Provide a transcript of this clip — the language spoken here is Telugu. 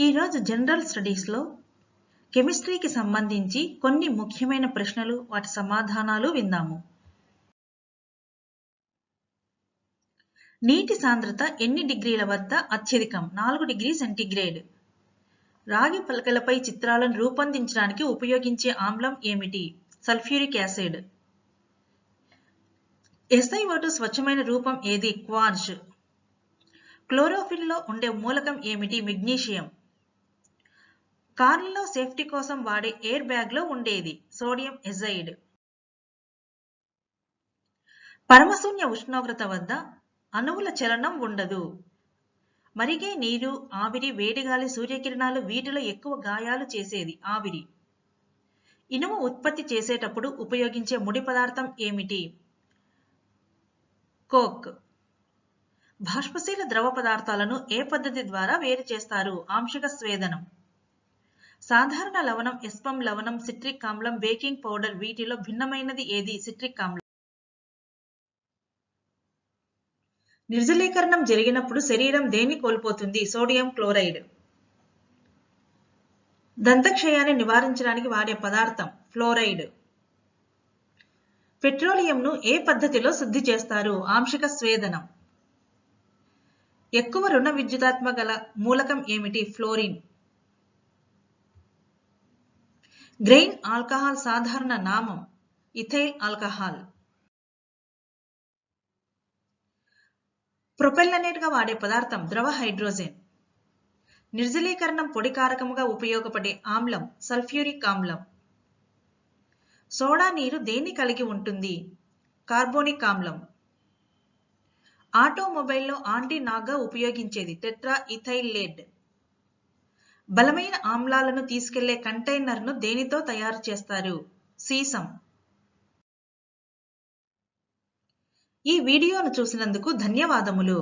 ఈరోజు జనరల్ స్టడీస్లో కెమిస్ట్రీకి సంబంధించి కొన్ని ముఖ్యమైన ప్రశ్నలు వాటి సమాధానాలు విందాము. నీటి సాంద్రత ఎన్ని డిగ్రీల వద్ద అత్యధికం? నాలుగు డిగ్రీ సెంటీగ్రేడ్. రాగి పలకలపై చిత్రాలను రూపొందించడానికి ఉపయోగించే ఆమ్లం ఏమిటి? Sulphuric acid. ఎస్ఐఓటు స్వచ్ఛమైన రూపం ఏది? క్వార్జ్. క్లోరోఫిల్లో ఉండే మూలకం ఏమిటి? మెగ్నీషియం. కార్లలో సేఫ్టీ కోసం వాడే ఎయిర్ బ్యాగ్లో ఉండేది. Sodium azide. పరమశూన్య ఉష్ణోగ్రత వద్ద అణువుల చలనం ఉండదు. మరిగే నీరు ఆవిరి వేడిగాలి సూర్యకిరణాలు వీటిలో ఎక్కువ గాయాలు చేసేది ఆవిరి. ఇనుము ఉత్పత్తి చేసేటప్పుడు ఉపయోగించే ముడి పదార్థం ఏమిటి? కోక్. బాష్పశీల ద్రవ పదార్థాలను ఏ పద్ధతి ద్వారా వేరు చేస్తారు? ఆంశిక స్వేదనం. సాధారణ లవణం ఎస్పం లవణం సిట్రిక్ ఆమ్లం బేకింగ్ పౌడర్ వీటిలో భిన్నమైనది ఏది? సిట్రిక్ ఆమ్లం నిర్జలీకరణం జరిగినప్పుడు శరీరం దేన్ని కోల్పోతుంది? Sodium chloride. దంతక్షయాన్ని నివారించడానికి వాడే పదార్థం ఫ్లోరైడ్. పెట్రోలియంను ఏ పద్ధతిలో శుద్ధి చేస్తారు? ఆంశిక స్వేదనం. ఎక్కువ రుణ విద్యుదాత్మ గల మూలకం ఏమిటి? ఫ్లోరిన్. గ్రెయిన్ ఆల్కహాల్ సాధారణ నామం. ఇథైల్ ఆల్కహాల్ ప్రొపెల్లనేట్గా వాడే పదార్థం ద్రవ హైడ్రోజన్. నిర్జలీకరణం పొడి కారకముగా ఉపయోగపడే ఆమ్లం సల్ఫ్యూరిక్ ఆమ్లం. సోడా నీరు దేన్ని కలిగి ఉంటుంది? కార్బోనిక్ ఆమ్లం. ఆటోమొబైల్లో ఆంటీ నాగ్గా ఉపయోగించేది టెట్రా ఇథైల్ లేడ్ బలమైన ఆమ్లాలను తీసుకెళ్ళే కంటైనర్ను దేనితో తయారు చేస్తారు? సీసం. ఈ వీడియోను చూసినందుకు ధన్యవాదములు.